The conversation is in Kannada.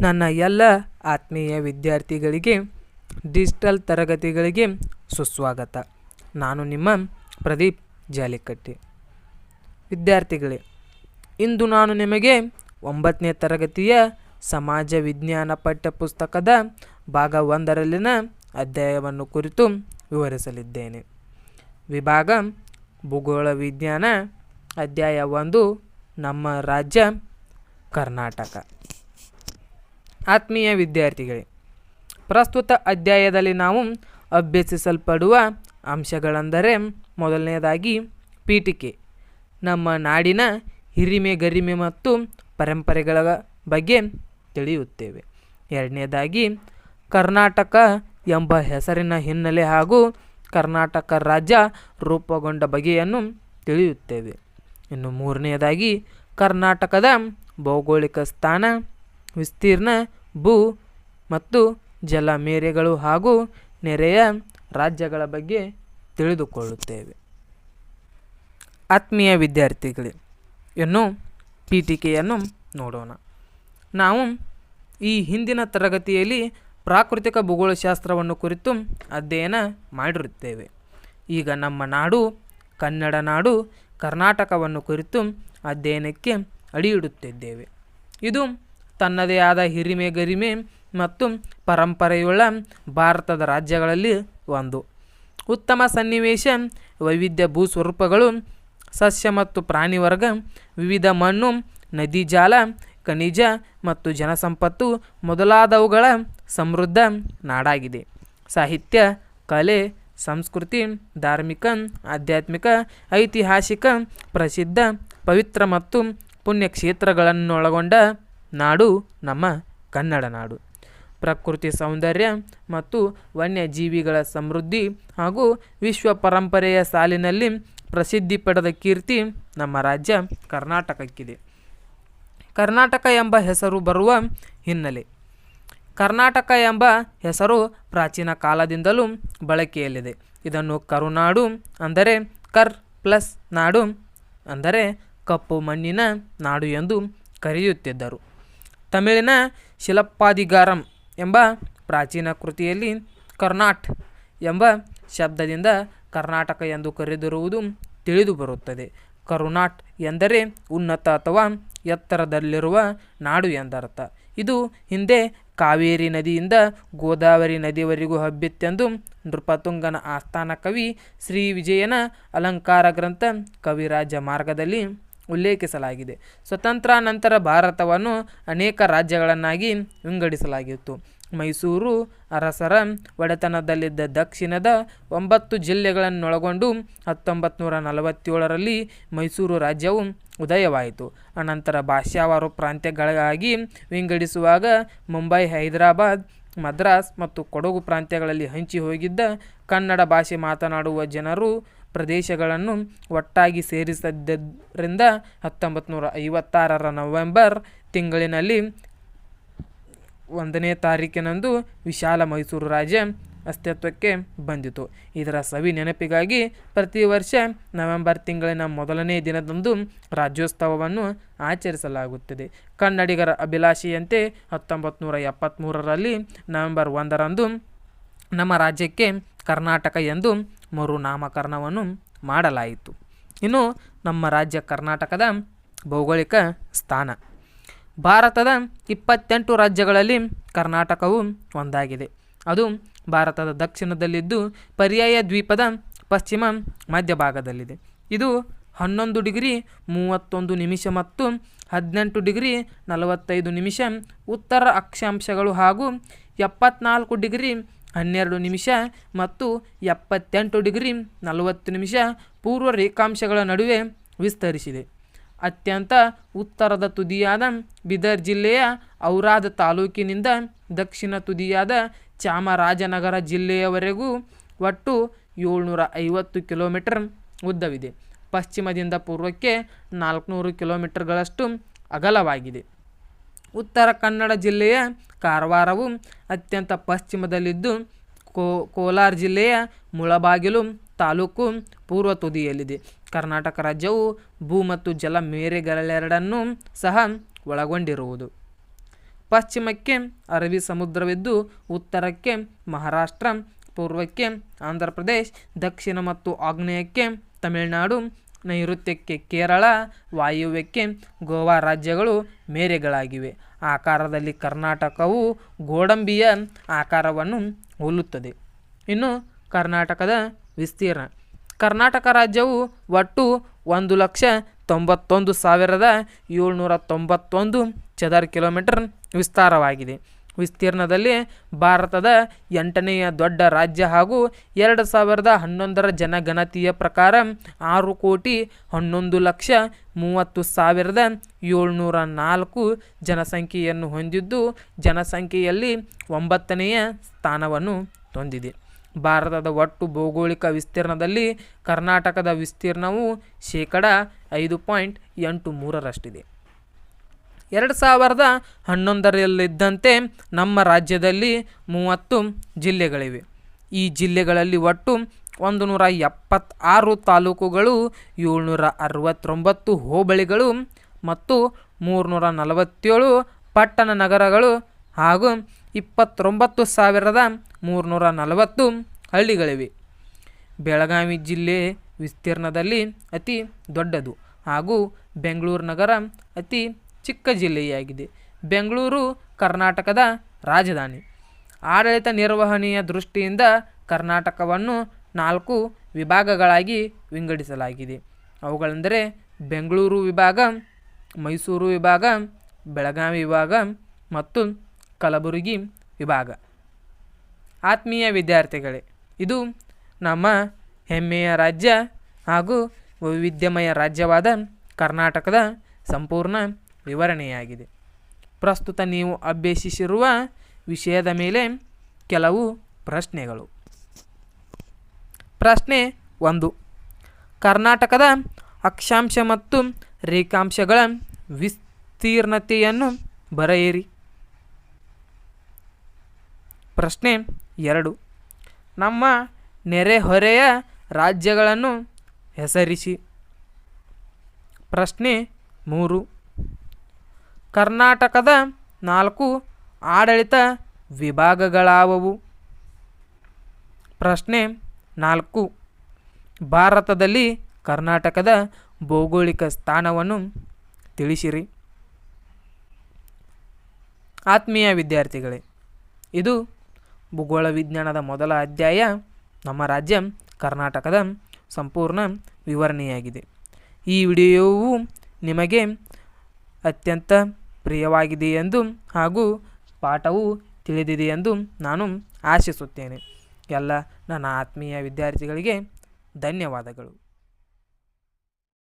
ನನ್ನ ಎಲ್ಲ ಆತ್ಮೀಯ ವಿದ್ಯಾರ್ಥಿಗಳಿಗೆ, ಡಿಜಿಟಲ್ ತರಗತಿಗಳಿಗೆ ಸುಸ್ವಾಗತ. ನಾನು ನಿಮ್ಮ ಪ್ರದೀಪ್ ಜಾಲಿಕಟ್ಟಿ. ವಿದ್ಯಾರ್ಥಿಗಳೇ, ಇಂದು ನಾನು ನಿಮಗೆ ಒಂಬತ್ತನೇ ತರಗತಿಯ ಸಮಾಜ ವಿಜ್ಞಾನ ಪಠ್ಯಪುಸ್ತಕದ ಭಾಗ ಒಂದರಲ್ಲಿನ ಅಧ್ಯಾಯವನ್ನು ಕುರಿತು ವಿವರಿಸಲಿದ್ದೇನೆ. ವಿಭಾಗ, ಭೂಗೋಳ ವಿಜ್ಞಾನ, ಅಧ್ಯಾಯ ಒಂದು, ನಮ್ಮ ರಾಜ್ಯ ಕರ್ನಾಟಕ. ಆತ್ಮೀಯ ವಿದ್ಯಾರ್ಥಿಗಳೇ, ಪ್ರಸ್ತುತ ಅಧ್ಯಾಯದಲ್ಲಿ ನಾವು ಅಭ್ಯಸಿಸಲ್ಪಡುವ ಅಂಶಗಳೆಂದರೆ ಮೊದಲನೆಯದಾಗಿ ಪೀಠಿಕೆ, ನಮ್ಮ ನಾಡಿನ ಹಿರಿಮೆ ಗರಿಮೆ ಮತ್ತು ಪರಂಪರೆಗಳ ಬಗ್ಗೆ ತಿಳಿಯುತ್ತೇವೆ. ಎರಡನೇದಾಗಿ ಕರ್ನಾಟಕ ಎಂಬ ಹೆಸರಿನ ಹಿನ್ನೆಲೆ ಹಾಗೂ ಕರ್ನಾಟಕ ರಾಜ್ಯ ರೂಪುಗೊಂಡ ಬಗೆಯನ್ನು ತಿಳಿಯುತ್ತೇವೆ. ಇನ್ನು ಮೂರನೆಯದಾಗಿ ಕರ್ನಾಟಕದ ಭೌಗೋಳಿಕ ಸ್ಥಾನ ವಿಸ್ತೀರ್ಣ, ಭೂ ಮತ್ತು ಜಲ ಮೇರೆಗಳು ಹಾಗೂ ನೆರೆಯ ರಾಜ್ಯಗಳ ಬಗ್ಗೆ ತಿಳಿದುಕೊಳ್ಳುತ್ತೇವೆ. ಆತ್ಮೀಯ ವಿದ್ಯಾರ್ಥಿಗಳೇ, ಇನ್ನು ಪೀಠಿಕೆಯನ್ನು ನೋಡೋಣ. ನಾವು ಈ ಹಿಂದಿನ ತರಗತಿಯಲ್ಲಿ ಪ್ರಾಕೃತಿಕ ಭೂಗೋಳಶಾಸ್ತ್ರವನ್ನು ಕುರಿತು ಅಧ್ಯಯನ ಮಾಡಿರುತ್ತೇವೆ. ಈಗ ನಮ್ಮ ನಾಡು, ಕನ್ನಡ ನಾಡು, ಕರ್ನಾಟಕವನ್ನು ಕುರಿತು ಅಧ್ಯಯನಕ್ಕೆ ಅಡಿಯಿಡುತ್ತಿದ್ದೇವೆ ಇದು ತನ್ನದೇ ಆದ ಹಿರಿಮೆ ಗರಿಮೆ ಮತ್ತು ಪರಂಪರೆಯುಳ್ಳ ಭಾರತದ ರಾಜ್ಯಗಳಲ್ಲಿ ಒಂದು. ಉತ್ತಮ ಸನ್ನಿವೇಶ, ವೈವಿಧ್ಯ ಭೂಸ್ವರೂಪಗಳು ಸಸ್ಯ ಮತ್ತು ಪ್ರಾಣಿ ವರ್ಗ, ವಿವಿಧ ಮಣ್ಣು, ನದಿ ಜಾಲ, ಖನಿಜ ಮತ್ತು ಜನಸಂಪತ್ತು ಮೊದಲಾದವುಗಳ ಸಮೃದ್ಧ ನಾಡಾಗಿದೆ. ಸಾಹಿತ್ಯ, ಕಲೆ, ಸಂಸ್ಕೃತಿ, ಧಾರ್ಮಿಕ, ಆಧ್ಯಾತ್ಮಿಕ, ಐತಿಹಾಸಿಕ, ಪ್ರಸಿದ್ಧ, ಪವಿತ್ರ ಮತ್ತು ಪುಣ್ಯಕ್ಷೇತ್ರಗಳನ್ನೊಳಗೊಂಡ ನಾಡು ನಮ್ಮ ಕನ್ನಡ ನಾಡು. ಪ್ರಕೃತಿ ಸೌಂದರ್ಯ ಮತ್ತು ವನ್ಯಜೀವಿಗಳ ಸಮೃದ್ಧಿ ಹಾಗೂ ವಿಶ್ವ ಪರಂಪರೆಯ ಸಾಲಿನಲ್ಲಿ ಪ್ರಸಿದ್ಧಿ ಪಡೆದ ಕೀರ್ತಿ ನಮ್ಮ ರಾಜ್ಯ ಕರ್ನಾಟಕಕ್ಕಿದೆ. ಕರ್ನಾಟಕ ಎಂಬ ಹೆಸರು ಬರುವ ಹಿನ್ನೆಲೆ. ಕರ್ನಾಟಕ ಎಂಬ ಹೆಸರು ಪ್ರಾಚೀನ ಕಾಲದಿಂದಲೂ ಬಳಕೆಯಲ್ಲಿದೆ. ಇದನ್ನು ಕರುನಾಡು ಅಂದರೆ ಕರ್ ಪ್ಲಸ್ ನಾಡು ಅಂದರೆ ಕಪ್ಪು ಮಣ್ಣಿನ ನಾಡು ಎಂದು ಕರೆಯುತ್ತಿದ್ದರು. ತಮಿಳಿನ ಶಿಲಪ್ಪಾದಿಗಾರಂ ಎಂಬ ಪ್ರಾಚೀನ ಕೃತಿಯಲ್ಲಿ ಕರ್ನಾಟ್ ಎಂಬ ಶಬ್ದದಿಂದ ಕರ್ನಾಟಕ ಎಂದು ಕರೆದಿರುವುದು ತಿಳಿದು ಬರುತ್ತದೆ. ಕರುನಾಟ್ ಎಂದರೆ ಉನ್ನತ ಅಥವಾ ಎತ್ತರದಲ್ಲಿರುವ ನಾಡು ಎಂದರ್ಥ. ಇದು ಹಿಂದೆ ಕಾವೇರಿ ನದಿಯಿಂದ ಗೋದಾವರಿ ನದಿವರೆಗೂ ಹಬ್ಬಿತ್ತೆಂದು ನೃಪತುಂಗನ ಆಸ್ಥಾನ ಕವಿ ಶ್ರೀ ವಿಜಯನ ಅಲಂಕಾರ ಗ್ರಂಥ ಕವಿರಾಜ ಮಾರ್ಗದಲ್ಲಿ ಉಲ್ಲೇಖಿಸಲಾಗಿದೆ. ಸ್ವತಂತ್ರ ನಂತರ ಭಾರತವನ್ನು ಅನೇಕ ರಾಜ್ಯಗಳನ್ನಾಗಿ ವಿಂಗಡಿಸಲಾಗಿತ್ತು. ಮೈಸೂರು ಅರಸರ ಒಡೆತನದಲ್ಲಿದ್ದ ದಕ್ಷಿಣದ ಒಂಬತ್ತು ಜಿಲ್ಲೆಗಳನ್ನೊಳಗೊಂಡು ಹತ್ತೊಂಬತ್ತು ನೂರ ನಲವತ್ತೇಳರಲ್ಲಿ ಮೈಸೂರು ರಾಜ್ಯವು ಉದಯವಾಯಿತು. ಅನಂತರ ಭಾಷಾವಾರು ಪ್ರಾಂತ್ಯಗಳಾಗಿ ವಿಂಗಡಿಸುವಾಗ ಮುಂಬೈ, ಹೈದರಾಬಾದ್, ಮದ್ರಾಸ್ ಮತ್ತು ಕೊಡಗು ಪ್ರಾಂತ್ಯಗಳಲ್ಲಿ ಹಂಚಿ ಹೋಗಿದ್ದ ಕನ್ನಡ ಭಾಷೆ ಮಾತನಾಡುವ ಜನರು ಪ್ರದೇಶಗಳನ್ನು ಒಟ್ಟಾಗಿ ಸೇರಿಸಿದ್ದರಿಂದ ಹತ್ತೊಂಬತ್ತು ನೂರ ಐವತ್ತಾರರ ನವೆಂಬರ್ ತಿಂಗಳಿನಲ್ಲಿ ಒಂದನೇ ತಾರೀಕಿನಂದು ವಿಶಾಲ ಮೈಸೂರು ರಾಜ್ಯ ಅಸ್ತಿತ್ವಕ್ಕೆ ಬಂದಿತು. ಇದರ ಸವಿ ನೆನಪಿಗಾಗಿ ಪ್ರತಿ ವರ್ಷ ನವೆಂಬರ್ ತಿಂಗಳಿನ ಮೊದಲನೇ ದಿನದಂದು ರಾಜ್ಯೋತ್ಸವವನ್ನು ಆಚರಿಸಲಾಗುತ್ತದೆ. ಕನ್ನಡಿಗರ ಅಭಿಲಾಷೆಯಂತೆ ಹತ್ತೊಂಬತ್ತು ನೂರ ಎಪ್ಪತ್ತ್ಮೂರರಲ್ಲಿ ನವೆಂಬರ್ ಒಂದರಂದು ನಮ್ಮ ರಾಜ್ಯಕ್ಕೆ ಕರ್ನಾಟಕ ಎಂದು ಮರುನಾಮಕರಣವನ್ನು ಮಾಡಲಾಯಿತು. ಇನ್ನು ನಮ್ಮ ರಾಜ್ಯ ಕರ್ನಾಟಕದ ಭೌಗೋಳಿಕ ಸ್ಥಾನ. ಭಾರತದ ಇಪ್ಪತ್ತೆಂಟು ರಾಜ್ಯಗಳಲ್ಲಿ ಕರ್ನಾಟಕವು ಒಂದಾಗಿದೆ. ಅದು ಭಾರತದ ದಕ್ಷಿಣದಲ್ಲಿದ್ದು ಪರ್ಯಾಯ ದ್ವೀಪದ ಪಶ್ಚಿಮ ಮಧ್ಯಭಾಗದಲ್ಲಿದೆ. ಇದು ಹನ್ನೊಂದು ಡಿಗ್ರಿ ಮೂವತ್ತೊಂದು ನಿಮಿಷ ಮತ್ತು ಹದಿನೆಂಟು ಡಿಗ್ರಿ ನಲವತ್ತೈದು ನಿಮಿಷ ಉತ್ತರ ಅಕ್ಷಾಂಶಗಳು ಹಾಗೂ ಎಪ್ಪತ್ನಾಲ್ಕು ಡಿಗ್ರಿ ಹನ್ನೆರಡು ನಿಮಿಷ ಮತ್ತು ಎಪ್ಪತ್ತೆಂಟು ಡಿಗ್ರಿ ನಲವತ್ತು ನಿಮಿಷ ಪೂರ್ವ ರೇಖಾಂಶಗಳ ನಡುವೆ ವಿಸ್ತರಿಸಿದೆ. ಅತ್ಯಂತ ಉತ್ತರದ ತುದಿಯಾದ ಬೀದರ್ ಜಿಲ್ಲೆಯ ಔರಾದ ತಾಲೂಕಿನಿಂದ ದಕ್ಷಿಣ ತುದಿಯಾದ ಚಾಮರಾಜನಗರ ಜಿಲ್ಲೆಯವರೆಗೂ ಒಟ್ಟು ಏಳ್ನೂರ ಐವತ್ತು ಕಿಲೋಮೀಟರ್ ಉದ್ದವಿದೆ. ಪಶ್ಚಿಮದಿಂದ ಪೂರ್ವಕ್ಕೆ ನಾಲ್ಕುನೂರು ಕಿಲೋಮೀಟರ್ಗಳಷ್ಟು ಅಗಲವಾಗಿದೆ. ಉತ್ತರ ಕನ್ನಡ ಜಿಲ್ಲೆಯ ಕಾರವಾರವು ಅತ್ಯಂತ ಪಶ್ಚಿಮದಲ್ಲಿದ್ದು ಕೋಲಾರ ಜಿಲ್ಲೆಯ ಮುಳಬಾಗಿಲು ತಾಲೂಕು ಪೂರ್ವ ತುದಿಯಲ್ಲಿದೆ. ಕರ್ನಾಟಕ ರಾಜ್ಯವು ಭೂ ಮತ್ತು ಜಲ ಮೇರೆಗಳೆರಡನ್ನೂ ಸಹ ಒಳಗೊಂಡಿರುವುದು. ಪಶ್ಚಿಮಕ್ಕೆ ಅರಬ್ಬಿ ಸಮುದ್ರವಿದ್ದು, ಉತ್ತರಕ್ಕೆ ಮಹಾರಾಷ್ಟ್ರ, ಪೂರ್ವಕ್ಕೆ ಆಂಧ್ರ ಪ್ರದೇಶ್ ದಕ್ಷಿಣ ಮತ್ತು ಆಗ್ನೇಯಕ್ಕೆ ತಮಿಳುನಾಡು ನೈಋತ್ಯಕ್ಕೆ ಕೇರಳ, ವಾಯುವ್ಯಕ್ಕೆ ಗೋವಾ ರಾಜ್ಯಗಳು ಮೇರೆಗಳಾಗಿವೆ. ಆಕಾರದಲ್ಲಿ ಕರ್ನಾಟಕವು ಗೋಡಂಬಿಯ ಆಕಾರವನ್ನು ಹೋಲುತ್ತದೆ. ಇನ್ನು ಕರ್ನಾಟಕದ ವಿಸ್ತೀರ್ಣ. ಕರ್ನಾಟಕ ರಾಜ್ಯವು ಒಟ್ಟು ಒಂದು ಲಕ್ಷ ತೊಂಬತ್ತೊಂದು ಸಾವಿರದ ಏಳ್ನೂರ ತೊಂಬತ್ತೊಂದು ಚದರ ಕಿಲೋಮೀಟರ್ ವಿಸ್ತಾರವಾಗಿದೆ. ವಿಸ್ತೀರ್ಣದಲ್ಲಿ ಭಾರತದ ಎಂಟನೆಯ ದೊಡ್ಡ ರಾಜ್ಯ ಹಾಗೂ ಎರಡು ಸಾವಿರದ ಹನ್ನೊಂದರ ಜನಗಣತಿಯ ಪ್ರಕಾರ ಆರು ಕೋಟಿ ಹನ್ನೊಂದು ಲಕ್ಷ ಮೂವತ್ತು ಸಾವಿರದ ಏಳ್ನೂರ ನಾಲ್ಕು ಜನಸಂಖ್ಯೆಯನ್ನು ಹೊಂದಿದ್ದು ಜನಸಂಖ್ಯೆಯಲ್ಲಿ ಒಂಬತ್ತನೆಯ ಸ್ಥಾನವನ್ನು ಹೊಂದಿದೆ. ಭಾರತದ ಒಟ್ಟು ಭೌಗೋಳಿಕ ವಿಸ್ತೀರ್ಣದಲ್ಲಿ ಕರ್ನಾಟಕದ ವಿಸ್ತೀರ್ಣವು ಶೇಕಡ ಐದು ಪಾಯಿಂಟ್ ಎಂಟು ಮೂರರಷ್ಟಿದೆ. ಎರಡು ಸಾವಿರದ ಹನ್ನೊಂದರಲ್ಲಿದ್ದಂತೆ ನಮ್ಮ ರಾಜ್ಯದಲ್ಲಿ ಮೂವತ್ತು ಜಿಲ್ಲೆಗಳಿವೆ. ಈ ಜಿಲ್ಲೆಗಳಲ್ಲಿ ಒಟ್ಟು ಒಂದು ನೂರ ಎಪ್ಪತ್ತಾರು ತಾಲೂಕುಗಳು ಏಳ್ನೂರ ಅರವತ್ತೊಂಬತ್ತು ಹೋಬಳಿಗಳು ಮತ್ತು ಮೂರುನೂರ ನಲವತ್ತೇಳು ಪಟ್ಟಣ ನಗರಗಳು ಹಾಗೂ ಇಪ್ಪತ್ತೊಂಬತ್ತು ಸಾವಿರದ ಮೂರುನೂರ ನಲವತ್ತು ಹಳ್ಳಿಗಳಿವೆ. ಬೆಳಗಾವಿ ಜಿಲ್ಲೆ ವಿಸ್ತೀರ್ಣದಲ್ಲಿ ಅತಿ ದೊಡ್ಡದು ಹಾಗೂ ಬೆಂಗಳೂರು ನಗರ ಅತಿ ಚಿಕ್ಕ ಜಿಲ್ಲೆಯಾಗಿದೆ. ಬೆಂಗಳೂರು, ಕರ್ನಾಟಕದ ರಾಜಧಾನಿ. ಆಡಳಿತ ನಿರ್ವಹಣೆಯ ದೃಷ್ಟಿಯಿಂದ ಕರ್ನಾಟಕವನ್ನು ನಾಲ್ಕು ವಿಭಾಗಗಳಾಗಿ ವಿಂಗಡಿಸಲಾಗಿದೆ. ಅವುಗಳೆಂದರೆ ಬೆಂಗಳೂರು ವಿಭಾಗ, ಮೈಸೂರು ವಿಭಾಗ, ಬೆಳಗಾವಿ ವಿಭಾಗ ಮತ್ತು ಕಲಬುರಗಿ ವಿಭಾಗ. ಆತ್ಮೀಯ ವಿದ್ಯಾರ್ಥಿಗಳೇ, ಇದು ನಮ್ಮ ಹೆಮ್ಮೆಯ ರಾಜ್ಯ ಹಾಗೂ ವೈವಿಧ್ಯಮಯ ರಾಜ್ಯವಾದ ಕರ್ನಾಟಕದ ಸಂಪೂರ್ಣ ವಿವರಣೆಯಾಗಿದೆ. ಪ್ರಸ್ತುತ ನೀವು ಅಭ್ಯಸಿಸಿರುವ ವಿಷಯದ ಮೇಲೆ ಕೆಲವು ಪ್ರಶ್ನೆಗಳು. ಪ್ರಶ್ನೆ ಒಂದು. ಕರ್ನಾಟಕದ ಅಕ್ಷಾಂಶ ಮತ್ತು ರೇಖಾಂಶಗಳ ವಿಸ್ತೀರ್ಣತೆಯನ್ನು ಬರೆಯಿರಿ. ಪ್ರಶ್ನೆ ಎರಡು. ನಮ್ಮ ನೆರೆಹೊರೆಯ ರಾಜ್ಯಗಳನ್ನು ಹೆಸರಿಸಿ. ಪ್ರಶ್ನೆ ಮೂರು. ಕರ್ನಾಟಕದ ನಾಲ್ಕು ಆಡಳಿತ ವಿಭಾಗಗಳಾವವು. ಪ್ರಶ್ನೆ ನಾಲ್ಕು. ಭಾರತದಲ್ಲಿ ಕರ್ನಾಟಕದ ಭೌಗೋಳಿಕ ಸ್ಥಾನವನ್ನು ತಿಳಿಸಿರಿ. ಆತ್ಮೀಯ ವಿದ್ಯಾರ್ಥಿಗಳೇ, ಇದು ಭೂಗೋಳ ವಿಜ್ಞಾನದ ಮೊದಲ ಅಧ್ಯಾಯ. ನಮ್ಮ ರಾಜ್ಯ ಕರ್ನಾಟಕದ ಸಂಪೂರ್ಣ ವಿವರಣೆಯಾಗಿದೆ. ಈ ವಿಡಿಯೋವು ನಿಮಗೆ ಅತ್ಯಂತ ಪ್ರಿಯವಾಗಿದೆ ಎಂದು ಹಾಗೂ ಪಾಠವು ತಿಳಿದಿದೆ ಎಂದು ನಾನು ಆಶಿಸುತ್ತೇನೆ. ಎಲ್ಲ ನನ್ನ ಆತ್ಮೀಯ ವಿದ್ಯಾರ್ಥಿಗಳಿಗೆ ಧನ್ಯವಾದಗಳು.